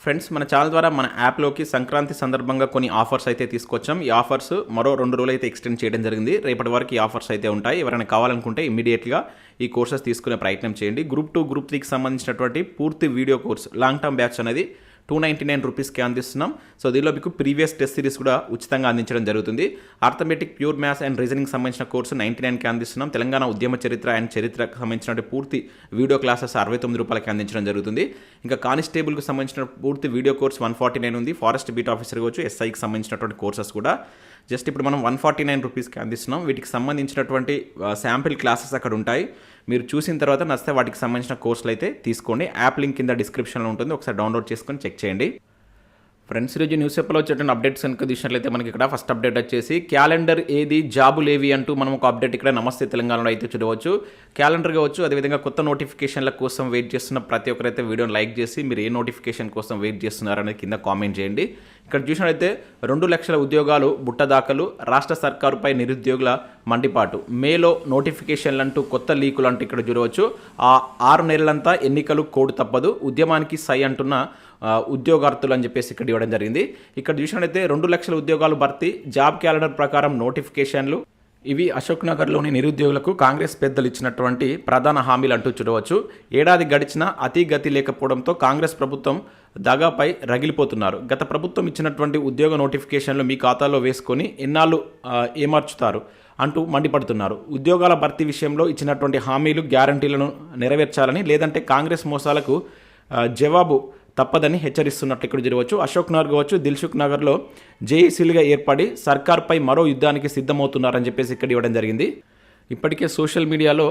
Friends మన channel ద్వారా మన యాప్లోకి సంక్రాంతి సందర్భంగా కొన్ని ఆఫర్స్ అయితే తీసుకొచ్చాం. ఈ ఆఫర్స్ మరో రెండు రోజులు అయితే ఎక్స్టెండ్ చేయడం జరిగింది. రేపటి వరకు ఈ ఆఫర్స్ అయితే ఉంటాయి. ఎవరైనా కావాలనుకుంటే ఇమీడియట్గా ఈ కోర్సెస్ తీసుకునే ప్రయత్నం చేయండి. గ్రూప్ టూ గ్రూప్ త్రీకి సంబంధించినటువంటి పూర్తి video course long term batch అనేది టూ నైంటీ నైన్ రూపీస్కి అందిస్తున్నాం. సో దీనిలో మీకు ప్రీవియస్ టెస్ట్ సిరీస్ కూడా ఉచితంగా అందించడం జరుగుతుంది. Arithmetic pure maths and reasoning సంబంధించిన కోర్సు నైంటీ నైన్కి అందిస్తున్నాం. తెలంగాణ ఉద్యమ చరిత్ర అండ్ చరిత్రకు సంబంధించిన పూర్తి వీడియో క్లాసెస్ అరవై తొమ్మిది రూపాయలకి అందించడం జరుగుతుంది. ఇంకా కానిస్టేబుల్కి సంబంధించిన పూర్తి video course one forty nine ఉంది. ఫారెస్ట్ బీట్ ఆఫీసర్ కావచ్చు ఎస్ఐకి సంబంధించినటువంటి కోర్సెస్ కూడా. జస్ట్ ఇప్పుడు మనం వన్ ఫార్టీ నైన్ రూపీస్కి అందిస్తున్నాం. వీటికి సంబంధించినటువంటి శాంపిల్ క్లాసెస్ అక్కడ ఉంటాయి. మీరు చూసిన తర్వాత నచ్చితే వాటికి సంబంధించిన కోర్సులు అయితే తీసుకోండి. యాప్ లింక్ కింద డిస్క్రిప్షన్లో ఉంటుంది. ఒకసారి డౌన్లోడ్ చేసుకొని చెక్ చేయండి. ఫ్రెండ్స్ ఈరోజు న్యూస్ పేపర్లో వచ్చేటువంటి అప్డేట్స్ కనుక చూసినట్లయితే మనకి ఇక్కడ ఫస్ట్ అప్డేట్ వచ్చేసి క్యాలెండర్ ఏది జాబులు ఏవి అంటూ మనం ఒక అప్డేట్ ఇక్కడ నమస్తే తెలంగాణలో అయితే చూడవచ్చు. క్యాలెండర్ కావచ్చు అదేవిధంగా కొత్త నోటిఫికేషన్ల కోసం వెయిట్ చేస్తున్న ప్రతి ఒక్కరైతే వీడియోని లైక్ చేసి మీరు ఏ నోటిఫికేషన్ కోసం వెయిట్ చేస్తున్నారనేది కింద కామెంట్ చేయండి. ఇక్కడ చూసినట్లయితే రెండు లక్షల ఉద్యోగాలు బుట్టదాఖలు రాష్ట్ర సర్కారుపై నిరుద్యోగుల మండిపాటు. మేలో నోటిఫికేషన్లు అంటూ కొత్త లీకులు అంటూ ఇక్కడ చూడవచ్చు. ఆ ఆరు నెలలంతా ఎన్నికలు కోడ్ తప్పదు. ఉద్యమానికి సై అంటున్న ఉద్యోగార్థులు అని చెప్పేసి ఇక్కడ ఇవ్వడం జరిగింది. ఇక్కడ చూసినట్లయితే రెండు లక్షల ఉద్యోగాలు భర్తీ జాబ్ క్యాలెండర్ ప్రకారం నోటిఫికేషన్లు. ఇవి అశోక్ నగర్లోని నిరుద్యోగులకు కాంగ్రెస్ పెద్దలు ఇచ్చినటువంటి ప్రధాన హామీలు అంటూ చూడవచ్చు. ఏడాది గడిచినా అతి గతి లేకపోవడంతో కాంగ్రెస్ ప్రభుత్వం దగాపై రగిలిపోతున్నారు. గత ప్రభుత్వం ఇచ్చినటువంటి ఉద్యోగ నోటిఫికేషన్లు మీ ఖాతాలో వేసుకొని ఎన్నాళ్ళు ఏమార్చుతారు అంటూ మండిపడుతున్నారు. ఉద్యోగాల భర్తీ విషయంలో ఇచ్చినటువంటి హామీలు గ్యారంటీలను నెరవేర్చాలని లేదంటే కాంగ్రెస్ మోసాలకు జవాబు తప్పదని హెచ్చరిస్తున్నట్లు ఇక్కడ జరగవచ్చు. అశోక్ నగర్ కావచ్చు దిల్సుఖ్ నగర్లో జేఈసీలుగా ఏర్పడి సర్కార్పై మరో యుద్ధానికి సిద్ధమవుతున్నారని చెప్పేసి ఇక్కడ ఇవ్వడం జరిగింది. ఇప్పటికే సోషల్ మీడియాలో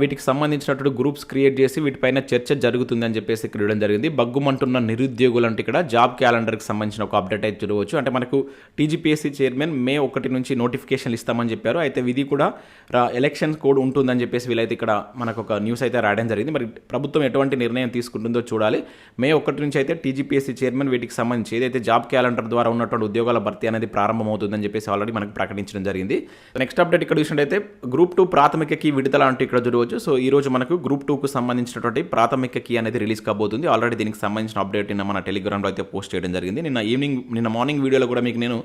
వీటికి సంబంధించినటువంటి గ్రూప్స్ క్రియేట్ చేసి వీటిపైన చర్చ జరుగుతుందని చెప్పేసి ఇక్కడ ఇవ్వడం జరిగింది. బగ్గుమంటున్న నిరుద్యోగులు అంటే ఇక్కడ జాబ్ క్యాలెండర్కి సంబంధించిన ఒక అప్డేట్ అయితే చూడవచ్చు. అంటే మనకు టీజీపీఎస్సీ చైర్మన్ మే ఒకటి నుంచి నోటిఫికేషన్లు ఇస్తామని చెప్పారు. అయితే ఇది కూడా ఎలక్షన్ కోడ్ ఉంటుందని చెప్పేసి వీళ్ళైతే ఇక్కడ మనకు ఒక న్యూస్ అయితే రాయడం జరిగింది. మరి ప్రభుత్వం ఎటువంటి నిర్ణయం తీసుకుంటుందో చూడాలి. మే ఒకటి నుంచి అయితే టీజీపీఎస్సీ చైర్మన్ వీటికి సంబంధించి ఏదైతే జాబ్ క్యాలెండర్ ద్వారా ఉన్నటువంటి ఉద్యోగాల భర్తీ అనేది ప్రారంభమవుతుందని చెప్పేసి ఆల్రెడీ మనకు ప్రకటించడం జరిగింది. నెక్స్ట్ అప్డేట్ ఇక్కడ చూసినట్టయితే గ్రూప్ టూ ప్రాథమిక కీ విడుదల అంటూ ఇక్కడ రోజు. సో ఈ రోజు మనకు గ్రూప్ టూకు సంబంధించినటువంటి ప్రాథమిక కీ అనేది రిలీజ్ కాబోతుంది. ఆల్రెడీ దీనికి సంబంధించిన అప్డేట్ నిన్న మన టెలిగ్రామ్లో అయితే పోస్ట్ చేయడం జరిగింది. నిన్న ఈవినింగ్ నిన్న మార్నింగ్ వీడియోలో కూడా మీకు నేను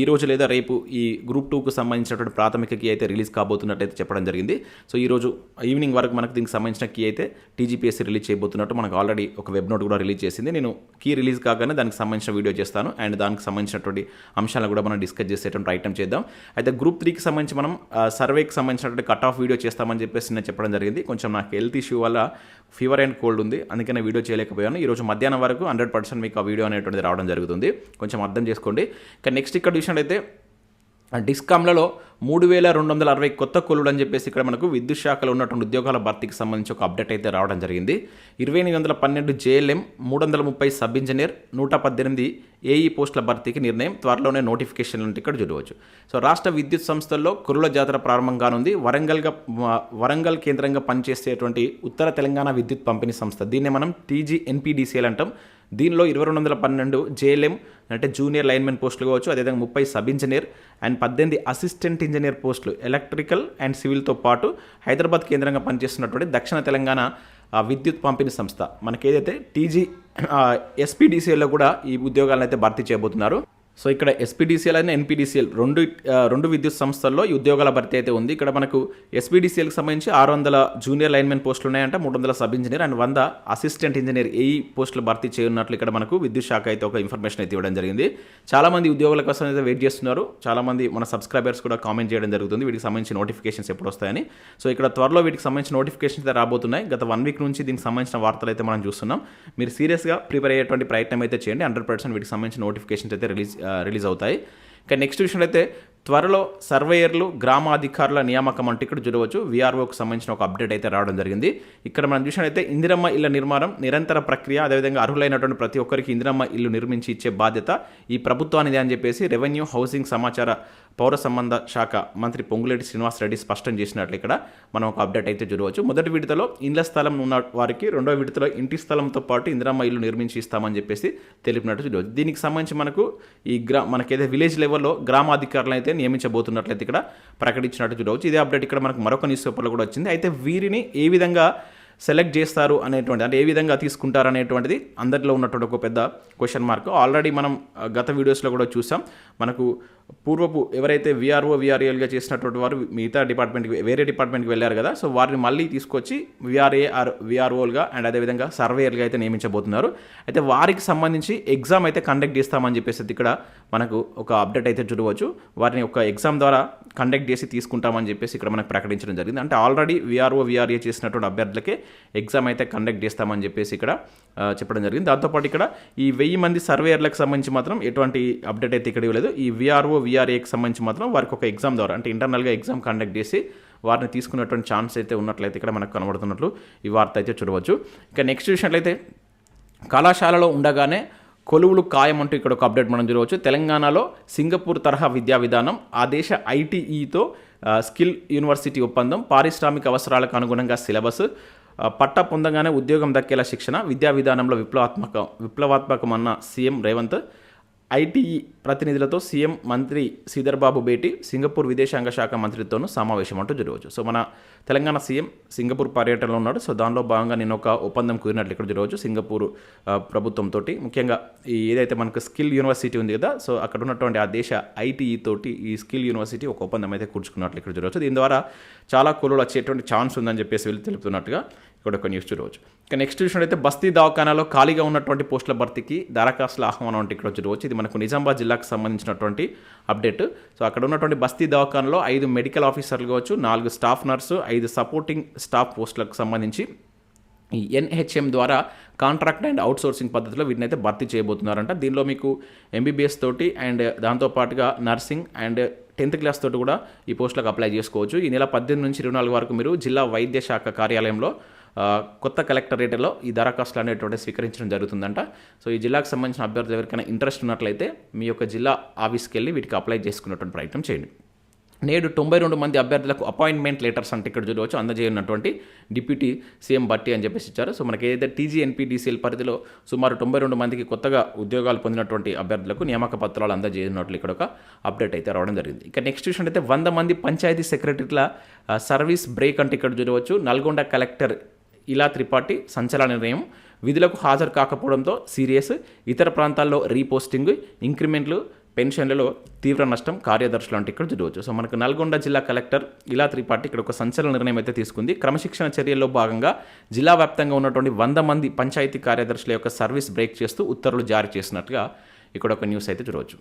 ఈ రోజు లేదా రేపు ఈ గ్రూప్ టూకు సంబంధించినటువంటి ప్రాథమిక కీ అయితే రిలీజ్ కాబోతున్నట్టయితే చెప్పడం జరిగింది. సో ఈ రోజు ఈవినింగ్ వరకు మనకు దీనికి సంబంధించిన కీ అయితే టీజీపీఎస్సీ రిలీజ్ చేయబోతున్నట్టు మనకు ఆల్రెడీ ఒక వెబ్ నోట్ కూడా రిలీజ్ చేసింది. నేను కీ రిలీజ్ కాగానే దానికి సంబంధించిన వీడియో చేస్తాను. అండ్ దానికి సంబంధించినటువంటి అంశాలను కూడా మనం డిస్కస్ చేసేటువంటి ప్రయత్నం చేద్దాం. అయితే గ్రూప్ త్రీకి సంబంధించి మనం సర్వేకి సంబంధించినటువంటి కట్ ఆఫ్ వీడియో చేస్తామని చెప్పేసి నేను చెప్పడం జరిగింది. కొంచెం నాకు హెల్త్ ఇష్యూ వల్ల ఫీవర్ అండ్ కోల్డ్ ఉంది. అందుకనే వీడియో చేయలేకపోయాను. ఈ రోజు మధ్యాహ్నం వరకు హండ్రెడ్ పర్సెంట్ మీకు ఆ వీడియో అనేటువంటిది రావడం జరుగుతుంది. కొంచెం అర్థం చేసుకోండి. కానీ నెక్స్ట్ ఇక్కడ చూసినట్టయితే డిస్కామ్లలో మూడు వేల రెండు వందల అరవై కొత్త కొలుడు అని చెప్పేసి ఇక్కడ మనకు విద్యుత్ శాఖలో ఉన్నటువంటి ఉద్యోగాల భర్తీకి సంబంధించి ఒక అప్డేట్ అయితే రావడం జరిగింది. ఇరవై ఎనిమిది వందల పన్నెండు జేఎల్ఎం మూడు వందల ముప్పై సబ్ ఇంజనీర్ నూట పద్దెనిమిది ఏఈ పోస్టుల భర్తీకి నిర్ణయం త్వరలోనే నోటిఫికేషన్లు ఉంటే ఇక్కడ చూడవచ్చు. సో రాష్ట్ర విద్యుత్ సంస్థల్లో కురుల జాతర ప్రారంభం కానుంది. వరంగల్గా వరంగల్ కేంద్రంగా పనిచేసేటువంటి ఉత్తర తెలంగాణ విద్యుత్ పంపిణీ సంస్థ దీన్నే మనం టీజీఎన్పీడీసీఎల్ అంటాం. దీనిలో ఇరవై రెండు వందల పన్నెండు జేఎల్ఎం అంటే జూనియర్ లైన్మెన్ పోస్టులు కావచ్చు అదేవిధంగా ముప్పై సబ్ ఇంజనీర్ అండ్ పద్దెనిమిది అసిస్టెంట్ ఇంజనీర్ పోస్టులు ఎలక్ట్రికల్ అండ్ సివిల్తో పాటు హైదరాబాద్ కేంద్రంగా పనిచేస్తున్నటువంటి దక్షిణ తెలంగాణ విద్యుత్ పంపిణీ సంస్థ. మనకి ఏదైతే టీజీ ఎస్పీడీసీఎల్లో కూడా ఈ ఉద్యోగాలను అయితే భర్తీ చేయబోతున్నారు. సో ఇక్కడ ఎస్పీడీసీఎల్ అండ్ ఎన్పీడీసీఎల్ రెండు రెండు విద్యుత్ సంస్థల్లో ఈ ఉద్యోగాల భర్తీ అయితే ఉంది. ఇక్కడ మనకు ఎస్పీడీసీఎల్కి సంబంధించి ఆరు వందల జూనియర్ లైన్మెన్ పోస్టులు ఉన్నాయంట మూడు వందల సబ్ ఇంజనీర్ అండ్ వంద అసిస్టెంట్ ఇంజనీర్ ఈ పోస్టులు భర్తీ చేయనున్నట్లు ఇక్కడ మనకు విద్యుత్ శాఖ అయితే ఒక ఇన్ఫర్మేషన్ అయితే ఇవ్వడం జరిగింది. చాలామంది ఉద్యోగుల కోసం అయితే వెయిట్ చేస్తున్నారు. చాలామంది మన సబ్స్క్రైబర్స్ కూడా కామెంట్ చేయడం జరుగుతుంది. వీటికి సంబంధించి నోటిఫికేషన్స్ ఎప్పుడు వస్తాయని. సో ఇక్కడ త్వరలో వీటికి సంబంధించిన నోటిఫికేషన్స్ అయితే రాబోతున్నాయి. గత వన్ వీక్ నుంచి దీనికి సంబంధించిన వార్తలు అయితే మనం చూస్తున్నాం. మీరు సీరియస్గా ప్రిపేర్ అయ్యేటువంటి ప్రయత్నం అయితే చేయండి. హండ్రెడ్ పర్సెంట్ వీటికి సంబంధించిన నోటిఫికేషన్స్ అయితే రిలీజ్ రిలీజ్ అవుతాయి. ఇక నెక్స్ట్ విషయంలో అయితే త్వరలో సర్వేయర్లు గ్రామాధికారుల నియామకం అంటే ఇక్కడ చూడవచ్చు. వీఆర్ఓకు సంబంధించిన ఒక అప్డేట్ అయితే రావడం జరిగింది. ఇక్కడ మనం చూసినట్లయితే ఇందిరమ్మ ఇళ్ళ నిర్మాణం నిరంతర ప్రక్రియ అదేవిధంగా అర్హులైనటువంటి ప్రతి ఒక్కరికి ఇందిరమ్మ ఇల్లు నిర్మించి ఇచ్చే బాధ్యత ఈ ప్రభుత్వానిదే అని చెప్పేసి రెవెన్యూ హౌసింగ్ సమాచార పౌర సంబంధ శాఖ మంత్రి పొంగులేటి శ్రీనివాస్ రెడ్డి స్పష్టం చేసినట్లు ఇక్కడ మనం ఒక అప్డేట్ అయితే చూడవచ్చు. మొదటి విడతలో ఇండ్ల స్థలం ఉన్న వారికి రెండో విడతలో ఇంటి స్థలంతో పాటు ఇందిరమ్మ ఇల్లు నిర్మించి ఇస్తామని చెప్పేసి తెలిపినట్టు చూడవచ్చు. దీనికి సంబంధించి మనకు ఈ గ్రా మనకైతే విలేజ్ లెవెల్లో గ్రామాధికారులు అయితే నియమించబోతున్నట్లయితే ఇక్కడ ప్రకటించినట్టు చూడవచ్చు. ఇదే అప్డేట్ ఇక్కడ మనకు మరొక న్యూస్ పేపర్లో కూడా వచ్చింది. అయితే వీరిని ఏ విధంగా సెలెక్ట్ చేస్తారు అనేటువంటి అంటే ఏ విధంగా తీసుకుంటారు అనేటువంటిది అందరిలో ఉన్నటువంటి ఒక పెద్ద క్వశ్చన్ మార్క్. ఆల్రెడీ మనం గత వీడియోస్లో కూడా చూసాం. మనకు పూర్వపు ఎవరైతే విఆర్ఓ విఆర్ఏలుగా చేసినటువంటి వారు మిగతా డిపార్ట్మెంట్కి వేరే డిపార్ట్మెంట్కి వెళ్ళారు కదా సో వారిని మళ్ళీ తీసుకొచ్చి విఆర్ఏ ఆర్ విఆర్ఓలుగా అండ్ అదేవిధంగా సర్వేయర్గా అయితే నియమించబోతున్నారు. అయితే వారికి సంబంధించి ఎగ్జామ్ అయితే కండక్ట్ చేస్తామని చెప్పేసి ఇక్కడ మనకు ఒక అప్డేట్ అయితే చూడవచ్చు. వారిని ఒక ఎగ్జామ్ ద్వారా కండక్ట్ చేసి తీసుకుంటామని చెప్పేసి ఇక్కడ మనకు ప్రకటించడం జరిగింది. అంటే ఆల్రెడీ విఆర్ఓ విఆర్ఏ చేసినటువంటి అభ్యర్థులకే ఎగ్జామ్ అయితే కండక్ట్ చేస్తామని చెప్పేసి ఇక్కడ చెప్పడం జరిగింది. దాంతోపాటు ఇక్కడ ఈ వెయ్యి మంది సర్వేయర్లకు సంబంధించి మాత్రం ఎటువంటి అప్డేట్ అయితే ఇక్కడ ఇవ్వలేదు. ఈ విఆర్ఓ విఆర్ఏకి సంబంధించి మాత్రం వారికి ఒక ఎగ్జామ్ ద్వారా అంటే ఇంటర్నల్గా ఎగ్జామ్ కండక్ట్ చేసి వారిని తీసుకున్నటువంటి ఛాన్స్ అయితే ఉన్నట్లయితే ఇక్కడ మనకు కనబడుతున్నట్లు ఈ వార్త అయితే చూడవచ్చు. ఇక నెక్స్ట్ చూసినట్లయితే కళాశాలలో ఉండగానే కొలువులు ఖాయం అంటూ ఇక్కడ ఒక అప్డేట్ మనం చూడవచ్చు. తెలంగాణలో సింగపూర్ తరహా విద్యా విధానం ఆ దేశ ఐటీఈతో స్కిల్ యూనివర్సిటీ ఒప్పందం పారిశ్రామిక అవసరాలకు అనుగుణంగా సిలబస్ పట్టా పొందగానే ఉద్యోగం దక్కేలా శిక్షణ విద్యా విధానంలో విప్లవాత్మక విప్లవాత్మకమన్న సీఎం రేవంత్ ఐటీఈ ప్రతినిధులతో సీఎం మంత్రి శ్రీధర్ బాబు భేటీ సింగపూర్ విదేశాంగ శాఖ మంత్రితోనూ సమావేశం అంటూ జరగవచ్చు. సో మన తెలంగాణ సీఎం సింగపూర్ పర్యటనలో ఉన్నాడు. సో దానిలో భాగంగా నేను ఒక ఒప్పందం కుదిరినట్లు ఇక్కడ జరగవచ్చు. సింగపూర్ ప్రభుత్వంతో ముఖ్యంగా ఈ ఏదైతే మనకు స్కిల్ యూనివర్సిటీ ఉంది కదా సో అక్కడ ఉన్నటువంటి ఆ దేశ ఐటీఈ తోటి ఈ స్కిల్ యూనివర్సిటీ ఒక ఒప్పందం అయితే కూర్చుకున్నట్లు ఇక్కడ జరగవచ్చు. దీని ద్వారా చాలా కూలలు వచ్చేటువంటి ఛాన్స్ ఉందని చెప్పేసి వీళ్ళు తెలుపుతున్నట్టుగా ఇక్కడ ఒక న్యూస్ చూడవచ్చు. ఇక నెక్స్ట్ చూసినట్టయితే బస్తీ దవాఖానాలో ఖాళీగా ఉన్నటువంటి పోస్టుల భర్తీకి దరఖాస్తుల ఆహ్వానం అంటే ఇక్కడ చూడవచ్చు. ఇది మనకు నిజామాబాద్ జిల్లాకు సంబంధించినటువంటి అప్డేట్. సో అక్కడ ఉన్నటువంటి బస్తీ దవాఖానలో ఐదు మెడికల్ ఆఫీసర్లు కావచ్చు నాలుగు స్టాఫ్ నర్సు ఐదు సపోర్టింగ్ స్టాఫ్ పోస్టులకు సంబంధించి ఈ ఎన్హెచ్ఎం ద్వారా కాంట్రాక్ట్ అండ్ అవుట్సోర్సింగ్ పద్ధతిలో వీటిని అయితే భర్తీ చేయబోతున్నారంట. దీనిలో మీకు ఎంబీబీఎస్ తోటి అండ్ దాంతోపాటుగా నర్సింగ్ అండ్ టెన్త్ క్లాస్ తోటి కూడా ఈ పోస్టులకు అప్లై చేసుకోవచ్చు. ఈ నెల పద్దెనిమిది నుంచి ఇరవై నాలుగు వరకు మీరు జిల్లా వైద్య శాఖ కార్యాలయంలో కొత్త కలెక్టరేట్లో ఈ దరఖాస్తులు అనేటువంటి స్వీకరించడం జరుగుతుందంట. సో ఈ జిల్లాకు సంబంధించిన అభ్యర్థులు ఎవరికైనా ఇంట్రెస్ట్ ఉన్నట్లయితే మీ యొక్క జిల్లా ఆఫీస్కి వెళ్ళి వీటికి అప్లై చేసుకున్నటువంటి ప్రయత్నం చేయండి. నేడు తొంభై రెండు మంది అభ్యర్థులకు అపాయింట్మెంట్ లెటర్స్ అంటే ఇక్కడ చూడవచ్చు. అందజేయనటువంటి డిప్యూటీ సీఎం బట్టి అని చెప్పేసి ఇచ్చారు. సో మనకి ఏదైతే టీజీఎన్పీడీసీఎల్ పరిధిలో సుమారు తొంభై రెండు మందికి కొత్తగా ఉద్యోగాలు పొందినటువంటి అభ్యర్థులకు నియామక పత్రాలు అందజేయనట్లు ఇక్కడ ఒక అప్డేట్ అయితే రావడం జరిగింది. ఇక నెక్స్ట్ విషయం అయితే వంద మంది పంచాయతీ సెక్రటరీల సర్వీస్ బ్రేక్ అంటే ఇక్కడ చూడవచ్చు. నల్గొండ కలెక్టర్ ఇలా త్రిపాఠి సంచలన నిర్ణయం. విధులకు హాజరు కాకపోవడంతో సీరియస్. ఇతర ప్రాంతాల్లో రీపోస్టింగ్ ఇంక్రిమెంట్లు పెన్షన్లలో తీవ్ర నష్టం కార్యదర్శులు అంటే ఇక్కడ చూడవచ్చు. సో మనకు నల్గొండ జిల్లా కలెక్టర్ ఇలా త్రిపాఠి ఇక్కడ ఒక సంచలన నిర్ణయం అయితే తీసుకుంది. క్రమశిక్షణ చర్యల్లో భాగంగా జిల్లా వ్యాప్తంగా ఉన్నటువంటి వంద మంది పంచాయతీ కార్యదర్శుల యొక్క సర్వీస్ బ్రేక్ చేస్తూ ఉత్తర్వులు జారీ చేసినట్లుగా ఇక్కడ ఒక న్యూస్ అయితే చూడవచ్చు.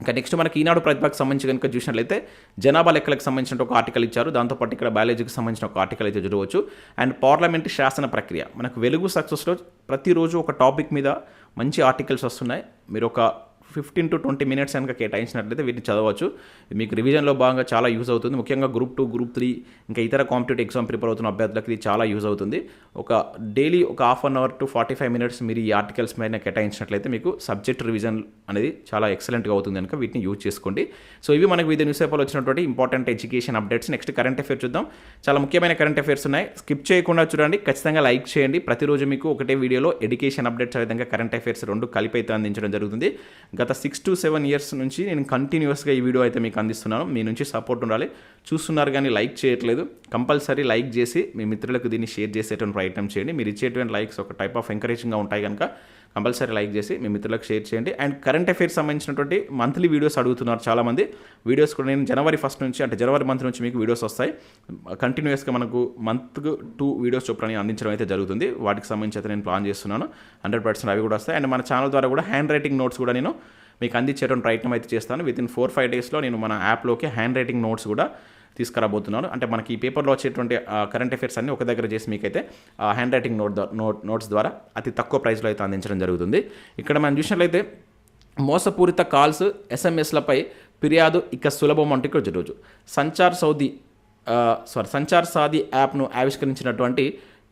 ఇంకా నెక్స్ట్ మనకి ఈనాడు ప్రతిభకు సంబంధించి కనుక చూసినట్లయితే జనాభా లెక్కలకు సంబంధించిన ఒక ఆర్టికల్ ఇచ్చారు. దాంతోపాటు ఇక్కడ బయాలజీకి సంబంధించిన ఒక ఆర్టికల్ అయితే చూడవచ్చు. అండ్ పార్లమెంట్ శాసన ప్రక్రియ. మనకు వెలుగు సక్సెస్లో ప్రతిరోజు ఒక టాపిక్ మీద మంచి ఆర్టికల్స్ వస్తున్నాయి. మీరు ఒక ఫిఫ్టీన్ టు ట్వంటీ మినిట్స్ కనుక కేటాయించినట్లయితే వీటిని చదవచ్చు. మీకు రివిజన్లో భాగంగా చాలా యూజ్ అవుతుంది. ముఖ్యంగా గ్రూప్ టూ గ్రూప్ త్రీ ఇంకా ఇతర కాంపిటేటివ్ ఎగ్జామ్ ప్రిపేర్ అవుతున్న అభ్యర్థులకు ఇది చాలా యూజ్ అవుతుంది. ఒక డైలీ ఒక half an hour to forty five minutes మీరు ఈ ఆర్టికల్స్ మీద కేటాయించినట్లయితే మీకు సబ్జెక్ట్ రివిజన్ అనేది చాలా ఎక్సలెంట్గా అవుతుంది కనుక వీటిని యూజ్ చేసుకోండి. సో ఇవి మనకు వివిధ న్యూస్ పేపర్లో వచ్చినటువంటి important education updates next current affair చూద్దాం. చాలా ముఖ్యమైన కరెంట్ అఫేర్స్ ఉన్నాయి. స్కిప్ చేయకుండా చూడండి. ఖచ్చితంగా లైక్ చేయండి. ప్రతిరోజు మీకు ఒకటే వీడియోలో ఎడ్యుకేషన్ అప్డేట్స్ విధంగా కరెంట్ అఫేర్స్ రెండు కలిపి అయితే అందించడం జరుగుతుంది. గత సిక్స్ టు సెవెన్ ఇయర్స్ నుంచి నేను కంటిన్యూస్గా ఈ వీడియో అయితే మీకు అందిస్తున్నాను. మీ నుంచి సపోర్ట్ ఉండాలి. చూస్తున్నారు కానీ లైక్ చేయట్లేదు. కంపల్సరీ లైక్ చేసి మీ మిత్రులకు దీన్ని షేర్ చేసేటువంటి ప్రయత్నం చేయండి. మీరు ఇచ్చేటువంటి లైక్స్ ఒక టైప్ ఆఫ్ ఎంకరేజింగ్గా ఉంటాయి కనుక కంపల్సరీ లైక్ చేసి మీ మిత్రులకు షేర్ చేయండి. అండ్ కరెంట్ అఫైర్స్ సంబంధించినటువంటి మంత్లీ వీడియోస్ అడుగుతున్నారు చాలామంది. వీడియోస్ కూడా నేను జనవరి ఫస్ట్ నుంచి అంటే జనవరి మంత్ నుంచి మీకు వీడియోస్ వస్తాయి. కంటిన్యూస్గా మనకు మంత్కు టూ వీడియోస్ చొప్పున అందించడం అయితే జరుగుతుంది. వాటికి సంబంధించి అయితే నేను ప్లాన్ చేస్తున్నాను. హండ్రెడ్ పర్సెంట్ అవి కూడా వస్తాయి. అండ్ మన ఛానల్ ద్వారా కూడా హ్యాండ్ రైటింగ్ నోట్స్ కూడా నేను మీకు అందించేటువంటి ప్రయత్నం అయితే చేస్తాను. విత్ ఇన్ ఫోర్ ఫైవ్ డేస్లో నేను మన యాప్లోకి హ్యాండ్ రైటింగ్ నోట్స్ కూడా తీసుకురాబోతున్నాను అంటే మనకి ఈ పేపర్లో వచ్చేటువంటి కరెంట్ అఫైర్స్ అన్ని ఒక దగ్గర చేసి మీకైతే hand writing note note notes ద్వారా అతి తక్కువ ప్రైస్లో అయితే అందించడం జరుగుతుంది. ఇక్కడ మనం చూసినట్లయితే మోసపూరిత కాల్స్ ఎస్ఎంఎస్లపై ఫిర్యాదు ఇక సులభం అంటే ఇక్కడ చూడవచ్చు సంచార్ సౌదీ సారీ సంచార్ సాది యాప్ను ఆవిష్కరించినటువంటి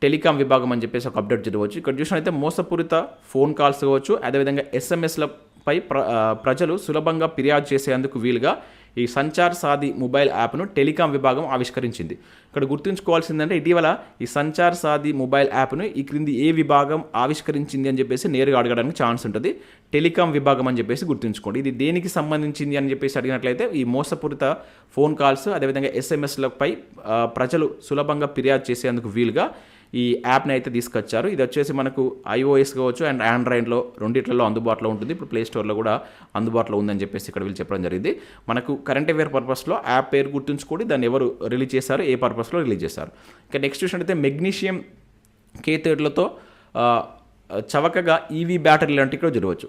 టెలికాం విభాగం అని చెప్పేసి ఒక అప్డేట్ చదవచ్చు ఇక్కడ చూసినట్లయితే మోసపూరిత ఫోన్ కాల్స్ కావచ్చు అదేవిధంగా ఎస్ఎంఎస్లపై ప్ర ప్రజలు సులభంగా ఫిర్యాదు చేసేందుకు వీలుగా ఈ సంచార్ సాది మొబైల్ యాప్ను టెలికాం విభాగం ఆవిష్కరించింది. ఇక్కడ గుర్తుంచుకోవాల్సిందంటే ఇటీవల ఈ సంచార్ సాది మొబైల్ యాప్ను ఈ క్రింది ఏ విభాగం ఆవిష్కరించింది అని చెప్పేసి నేరుగా అడగడానికి ఛాన్స్ ఉంటుంది. టెలికాం విభాగం అని చెప్పేసి గుర్తుంచుకోండి. ఇది దేనికి సంబంధించింది అని చెప్పేసి అడిగినట్లయితే ఈ మోసపూరిత ఫోన్ కాల్స్ అదేవిధంగా ఎస్ఎంఎస్లపై ప్రజలు సులభంగా ఫిర్యాదు చేసేందుకు వీలుగా ఈ యాప్ని అయితే తీసుకొచ్చారు. ఇది వచ్చేసి మనకు ఐఓఎస్ కావచ్చు అండ్ ఆండ్రాయిడ్లో రెండిట్లలో అందుబాటులో ఉంటుంది. ఇప్పుడు ప్లే స్టోర్లో కూడా అందుబాటులో ఉందని చెప్పేసి ఇక్కడ వీళ్ళు చెప్పడం జరిగింది. మనకు కరెంట్ అఫేర్ పర్పస్లో యాప్ పేరు గుర్తుంచుకొని దాన్ని ఎవరు రిలీజ్ చేశారు ఏ పర్పస్లో రిలీజ్ చేశారు. ఇంకా నెక్స్ట్ చూసినట్టయితే మెగ్నీషియం కే థర్డ్లతో చవకగా ఈవీ బ్యాటరీ లాంటివి కూడా జరగవచ్చు.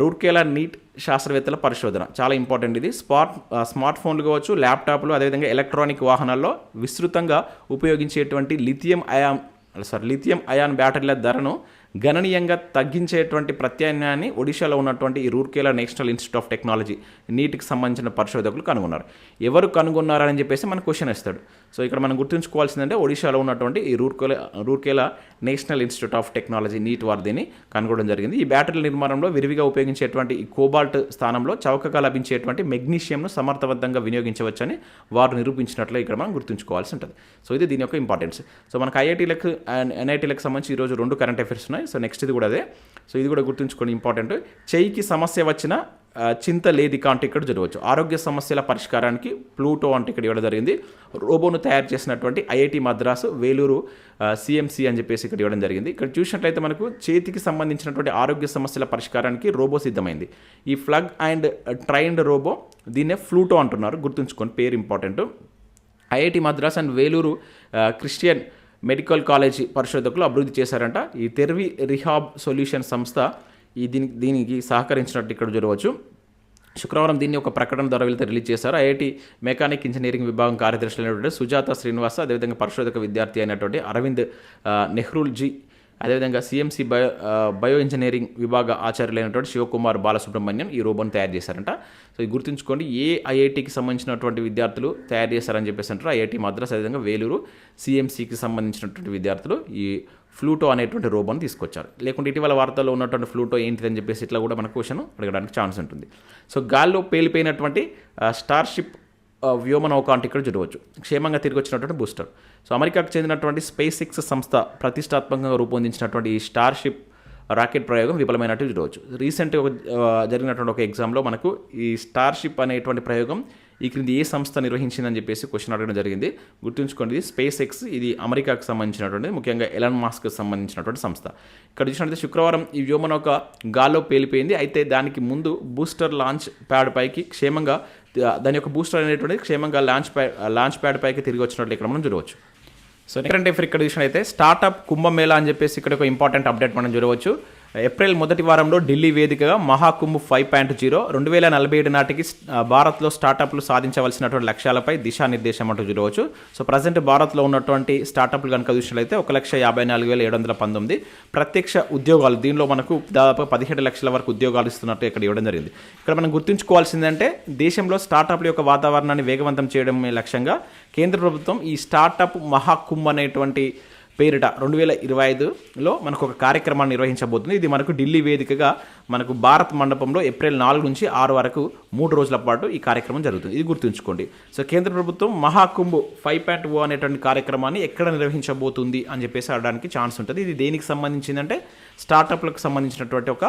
రూర్కేలా నీట్ శాస్త్రవేత్తల పరిశోధన. చాలా ఇంపార్టెంట్ ఇది. స్మార్ట్ స్మార్ట్ ఫోన్లు కావచ్చు ల్యాప్టాప్లు అదేవిధంగా ఎలక్ట్రానిక్ వాహనాల్లో విస్తృతంగా ఉపయోగించేటువంటి lithium ion sorry lithium ion బ్యాటరీల ధరను గణనీయంగా తగ్గించేటువంటి ప్రత్యామ్నాయాన్ని ఒడిశాలో ఉన్నటువంటి ఈ Rourkela national institute of technology నీటికి సంబంధించిన పరిశోధకులు కనుగొన్నారు. ఎవరు కనుగొన్నారని చెప్పేసి మనకు క్వశ్చన్ ఇస్తాడు సో ఇక్కడ మనం గుర్తుంచుకోవాల్సిందంటే ఒడిశాలో ఉన్నటువంటి ఈ Rourkela Rourkela national institute of technology neat వారు దీన్ని కనుగొనడం జరిగింది. ఈ బ్యాటరీల నిర్మాణంలో విరివిగా ఉపయోగించేటువంటి ఈ కోబాల్ట్ స్థానంలో చౌకగా లభించేటువంటి మెగ్నీషియంను సమర్థవంతంగా వినియోగించవచ్చని వారు నిరూపించినట్లు ఇక్కడ మనం గుర్తుంచుకోవాల్సి ఉంటుంది. సో ఇది దీని యొక్క ఇంపార్టెన్స్. సో మనకు ఐఐటీలకు ఎన్ఐటీలకు సంబంధించి ఈరోజు రెండు కరెంట్ అఫైర్స్ ఉన్నాయి. సో నెక్స్ట్ ఇది కూడా అదే. సో ఇది కూడా గుర్తుంచుకోండి ఇంపార్టెంట్ చెయ్యికి సమస్య వచ్చిన చింత లేది ఇక అంటే ఇక్కడ జరగవచ్చు. ఆరోగ్య సమస్యల పరిష్కారానికి ప్లూటో అంటే ఇక్కడ ఇవ్వడం జరిగింది. రోబోను తయారు చేసినటువంటి ఐఐటి మద్రాసు వేలూరు సిఎంసి అని చెప్పేసి ఇక్కడ ఇవ్వడం జరిగింది. ఇక్కడ చూసినట్లయితే మనకు చేతికి సంబంధించినటువంటి ఆరోగ్య సమస్యల పరిష్కారానికి రోబో సిద్ధమైంది. ఈ ఫ్లగ్ అండ్ ట్రైన్డ్ రోబో దీన్నే ఫ్లూటో అంటున్నారు. గుర్తుంచుకోండి పేరు important IIT Madras and Vellore Christian medical college పరిశోధకులు అభివృద్ధి చేశారంట. ఈ తెర్వి రిహాబ్ సొల్యూషన్ సంస్థ ఈ దీనికి దీనికి సహకరించినట్టు ఇక్కడ చూడవచ్చు. శుక్రవారం దీన్ని ఒక ప్రకటన ద్వారా వెళ్తే రిలీజ్ చేశారు. ఐఐటి మెకానిక్ ఇంజనీరింగ్ విభాగం కార్యదర్శి అయినటువంటి సుజాత శ్రీనివాస అదేవిధంగా పరిశోధక విద్యార్థి అయినటువంటి అరవింద్ నెహ్రూల్జీ నెహ్రూల్ జీ అదేవిధంగా సిఎంసి బయో బయో ఇంజనీరింగ్ విభాగ ఆచార్యులైనటువంటి శివకుమార్ బాలసుబ్రహ్మణ్యం ఈ రోబోని తయారు చేశారంట. సో ఇది గుర్తుంచుకోండి ఏ ఐఐటికి సంబంధించినటువంటి విద్యార్థులు తయారు చేశారని చెప్పేసి అంటారు ఐఐటి మద్రాస్ అదేవిధంగా వేలూరు సిఎంసికి సంబంధించినటువంటి విద్యార్థులు ఈ ఫ్లూటో అనేటువంటి రోబోని తీసుకొచ్చారు. లేకుంటే ఇటీవల వార్తల్లో ఉన్నటువంటి ఫ్లూటో ఏంటిదని చెప్పేసి ఇట్లా కూడా మన క్వశ్చన్ అడగడానికి ఛాన్స్ ఉంటుంది. సో గాల్లో పేలిపోయినటువంటి స్టార్షిప్ వ్యోమనౌకాంటి ఇక్కడ చూడవచ్చు. క్షేమంగా తిరిగి వచ్చినటువంటి బూస్టర్. సో అమెరికాకు చెందినటువంటి స్పేస్ ఎక్స్ సంస్థ ప్రతిష్టాత్మకంగా రూపొందించినటువంటి ఈ స్టార్షిప్ రాకెట్ ప్రయోగం విఫలమైనట్టు చూడవచ్చు. రీసెంట్గా ఒక జరిగినటువంటి ఒక ఎగ్జామ్లో మనకు ఈ స్టార్షిప్ అనేటువంటి ప్రయోగం ఈ క్రింది ఏ సంస్థ నిర్వహించిందని చెప్పేసి క్వశ్చన్ అడగడం జరిగింది. గుర్తుంచుకోండి స్పేస్ ఎక్స్ ఇది అమెరికాకు సంబంధించినటువంటి ముఖ్యంగా ఎలాన్ మాస్క్ సంబంధించినటువంటి సంస్థ. ఇక్కడ చూసినట్లయితే శుక్రవారం ఈ వ్యోమనౌక గాల్లో పేలిపోయింది. అయితే దానికి ముందు బూస్టర్ లాంచ్ ప్యాడ్ పైకి క్షేమంగా దాని యొక్క బూస్టర్ అనేటువంటి క్షేమంగా లాంచ్ ప్యాడ్ లాంచ్ ప్యాడ్ పైకి తిరిగి వచ్చినట్లు ఇక్కడ మనం చూడవచ్చు. సో ఎక్కడంటే అఫేర్ ఇక్కడ చూసినట్లయితే స్టార్టప్ కుంభమేళా అని చెప్పేసి ఇక్కడ ఒక ఇంపార్టెంట్ అప్డేట్ మనం చూడవచ్చు. ఏప్రిల్ మొదటి వారంలో ఢిల్లీ వేదికగా మహాకుంభ్ ఫైవ్ పాయింట్ జీరో రెండు వేల నలభై ఏడు నాటికి భారత్లో స్టార్టప్లు సాధించవలసినటువంటి లక్ష్యాలపై దిశానిర్దేశం అంటూ చూడవచ్చు. సో ప్రజెంట్ భారత్లో ఉన్నటువంటి స్టార్టప్లు కనుక చూసినట్లయితే ఒక లక్ష యాభై నాలుగు వేల ఏడు వందల పంతొమ్మిది ప్రత్యక్ష ఉద్యోగాలు దీనిలో మనకు దాదాపు పదిహేడు లక్షల వరకు ఉద్యోగాలు ఇస్తున్నట్టు ఇక్కడ ఇవ్వడం జరిగింది. ఇక్కడ మనం గుర్తుంచుకోవాల్సిందంటే దేశంలో స్టార్టప్ల యొక్క వాతావరణాన్ని వేగవంతం చేయడమే లక్ష్యంగా కేంద్ర ప్రభుత్వం ఈ స్టార్టప్ మహాకుంభ్ అనేటువంటి పేరిట రెండు వేల ఇరవై ఐదులో మనకు ఒక కార్యక్రమాన్ని నిర్వహించబోతుంది. ఇది మనకు ఢిల్లీ వేదికగా మనకు భారత్ మండపంలో ఏప్రిల్ నాలుగు నుంచి ఆరు వరకు మూడు రోజుల పాటు ఈ కార్యక్రమం జరుగుతుంది. ఇది గుర్తుంచుకోండి. సో కేంద్ర ప్రభుత్వం మహాకుంభ్ ఫైవ్ పాయింట్ ఓ అనేటువంటి కార్యక్రమాన్ని ఎక్కడ నిర్వహించబోతుంది అని చెప్పేసి అడడానికి ఛాన్స్ ఉంటుంది. ఇది దేనికి సంబంధించిందంటే స్టార్టప్లకు సంబంధించినటువంటి ఒక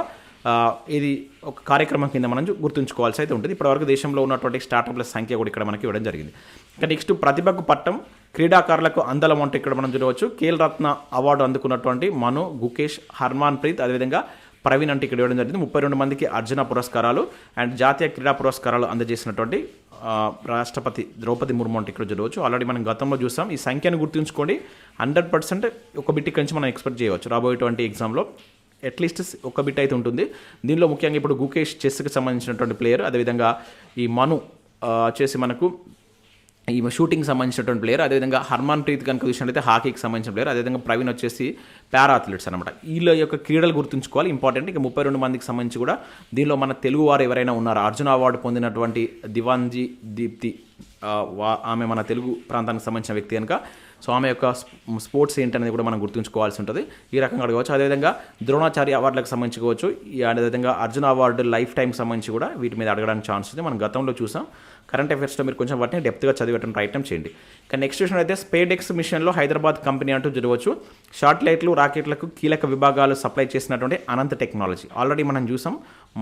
ఇది ఒక కార్యక్రమం కింద మనం గుర్తుంచుకోవాల్సి అయితే ఉంటుంది. ఇప్పటివరకు దేశంలో ఉన్నటువంటి స్టార్టప్ల సంఖ్య కూడా ఇక్కడ మనకి ఇవ్వడం జరిగింది. ఇంకా నెక్స్ట్ ప్రతిభకు పట్టం క్రీడాకారులకు అందలం అంటే ఇక్కడ మనం చూడవచ్చు. ఖేల్ రత్న అవార్డు అందుకున్నటువంటి మను గుకేష్ హర్మాన్ ప్రీత్ అదేవిధంగా ప్రవీణ్ అంటే ఇక్కడ ఇవ్వడం జరిగింది. ముప్పై రెండు మందికి అర్జున పురస్కారాలు అండ్ జాతీయ క్రీడా పురస్కారాలు అందజేసినటువంటి రాష్ట్రపతి ద్రౌపది ముర్ము అంటే ఇక్కడ చూడవచ్చు. ఆల్రెడీ మనం గతంలో చూసాం. ఈ సంఖ్యను గుర్తుంచుకోండి. హండ్రెడ్ పర్సెంట్ ఒక బిట్టి నుంచి మనం ఎక్స్పెక్ట్ చేయవచ్చు. రాబోయేటువంటి ఎగ్జామ్లో అట్లీస్ట్ ఒక బిట్ అయితే ఉంటుంది. దీనిలో ముఖ్యంగా ఇప్పుడు గుకేష్ చెస్కి సంబంధించినటువంటి ప్లేయర్ అదేవిధంగా ఈ మను చేసి వచ్చేసి మనకు ఈ షూటింగ్ సంబంధించినటువంటి ప్లేయర్ అదేవిధంగా హర్మాన్ ప్రీత్ కనుక చూసినట్లయితే హాకీకి సంబంధించిన ప్లేయర్ అదేవిధంగా ప్రవీణ్ వచ్చేసి పారా అథ్లెట్స్ అనమాట వీళ్ళ యొక్క క్రీడలు గుర్తుంచుకోవాలి. ఇంపార్టెంట్ ఇక ముప్పై రెండు మందికి సంబంధించి కూడా దీనిలో మన తెలుగు వారు ఎవరైనా ఉన్నారు? అర్జున అవార్డు పొందినటువంటి దివాన్జీ దీప్తి వా- ఆమె మన తెలుగు ప్రాంతానికి సంబంధించిన వ్యక్తి కనుక సో ఆమె యొక్క స్పోర్ట్స్ ఏంటనేది కూడా మనం గుర్తుంచుకోవాల్సి ఉంటుంది. ఈ రకంగా అడగవచ్చు. అదేవిధంగా ద్రోణాచార్య అవార్డులకు సంబంధించుకోవచ్చు ఈ అదేవిధంగా అర్జున అవార్డు లైఫ్ టైం సంబంధించి కూడా వీటి మీద అడగడానికి ఛాన్స్ ఉంది. మనం గతంలో చూసాం. కరెంట్ అఫేర్స్లో మీరు కొంచెం వాటిని డెప్త్గా చదివేటం ప్రయత్నం చేయండి. కానీ నెక్స్ట్ విషయం అయితే స్పేడెక్స్ మిషన్లో హైదరాబాద్ కంపెనీ అంటూ జరగవచ్చు. షార్ట్లైట్లు రాకెట్లకు కీలక విభాగాలు సప్లై చేసినటువంటి అనంత టెక్నాలజీ ఆల్రెడీ మనం చూసాం.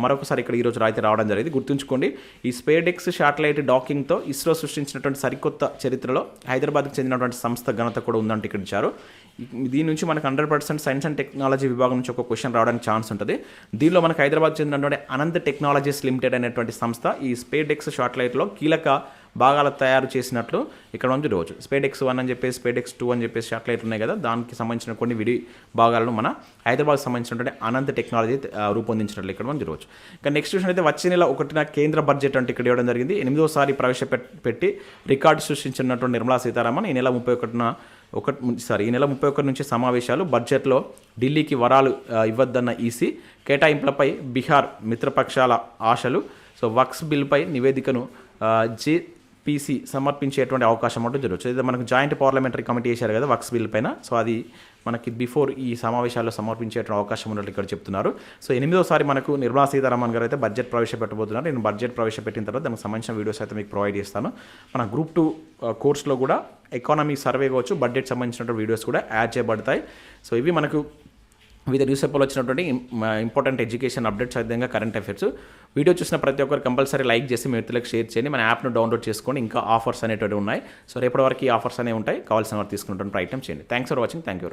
మరొకసారి ఇక్కడ ఈరోజు రాయితే రావడం జరిగింది. గుర్తుంచుకోండి ఈ స్పేడెక్స్ శాటిలైట్ డాకింగ్తో ఇస్రో సృష్టించినటువంటి సరికొత్త చరిత్రలో హైదరాబాద్కు చెందినటువంటి సంస్థ ఘనత కూడా ఉందంటే ఇక్కడ ఇచ్చారు. దీని నుంచి మనకు hundred percent science and technology విభాగం నుంచి ఒక క్వశ్చన్ రావడానికి ఛాన్స్ ఉంటుంది. దీనిలో మనకు హైదరాబాద్ చెందినటువంటి అనంత టెక్నాలజీస్ లిమిటెడ్ అనేటువంటి సంస్థ ఈ స్పేడెక్స్ శాటిలైట్లో కీలక భాగాలు తయారు చేసినట్లు ఇక్కడ నుంచి రోజు స్పేడెక్స్ వన్ అని చెప్పేసి స్పేడెక్స్ టూ అని చెప్పేసి శాటిలైట్ ఉన్నాయి కదా దానికి సంబంధించిన కొన్ని విడి భాగాలను మన హైదరాబాద్ సంబంధించినటువంటి అనంత టెక్నాలజీ రూపొందించినట్లు ఇక్కడ మనం చూడవచ్చు. ఇక నెక్స్ట్ విషయం అయితే వచ్చే నెల ఒకటిన కేంద్ర బడ్జెట్ అంటే ఇక్కడ ఇవ్వడం జరిగింది. ఎనిమిదోసారి ప్రవేశపెట్టి రికార్డు సృష్టించినటువంటి నిర్మలా సీతారామన్ ఈ నెల ముప్పై ఒకటిన ఒకటి సారీ ఈ నెల ముప్పై ఒకటి నుంచి సమావేశాలు బడ్జెట్లో ఢిల్లీకి వరాలు ఇవ్వద్దన్న ఈసీ కేటాయింపులపై బీహార్ మిత్రపక్షాల ఆశలు. సో వక్స్ బిల్పై నివేదికను జేపీసీ సమర్పించేటువంటి అవకాశం అంటూ జరగచ్చు అయితే మనకు జాయింట్ పార్లమెంటరీ కమిటీ చేశారు కదా వక్స్ బిల్ పైన. సో అది మనకి బిఫోర్ ఈ సమావేశాల్లో సమర్పించేటువంటి అవకాశం ఉన్నట్లు ఇక్కడ చెప్తున్నారు. సో ఎనిమిదోసారి మనకు నిర్మలా సీతారామన్ గారు అయితే బడ్జెట్ ప్రవేశపెట్టబోతున్నారు. నేను బడ్జెట్ ప్రవేశపెట్టిన తర్వాత దానికి సంబంధించిన వీడియోస్ అయితే మీకు ప్రొవైడ్ చేస్తాను. మన గ్రూప్ టూ కోర్స్లో కూడా ఎకానమీ సర్వే కావచ్చు బడ్జెట్ సంబంధించినటువంటి వీడియోస్ కూడా యాడ్ చేయబడతాయి. సో ఇవి మనకు వివిధ న్యూస్ పేపర్లో వచ్చినటువంటి ఇంపార్టెంట్ ఎడ్యుకేషన్ అప్డేట్స్ విధంగా కరెంట్ అఫైర్స్ వీడియో చూసిన ప్రతి ఒక్కరు కంపల్సరీ లైక్ చేసి మీ మిత్రులకు షేర్ చేయండి. మన యాప్ను డౌన్లోడ్ చేసుకోండి. ఇంకా ఆఫర్స్ అనేటువంటివి ఉన్నాయి. సో రేపటి వరకు ఈ ఆఫర్స్ అనేవి ఉంటాయి. కావాల్సిన వారు తీసుకున్నటువంటి ప్రయత్నం చేయండి. Thanks for watching thank you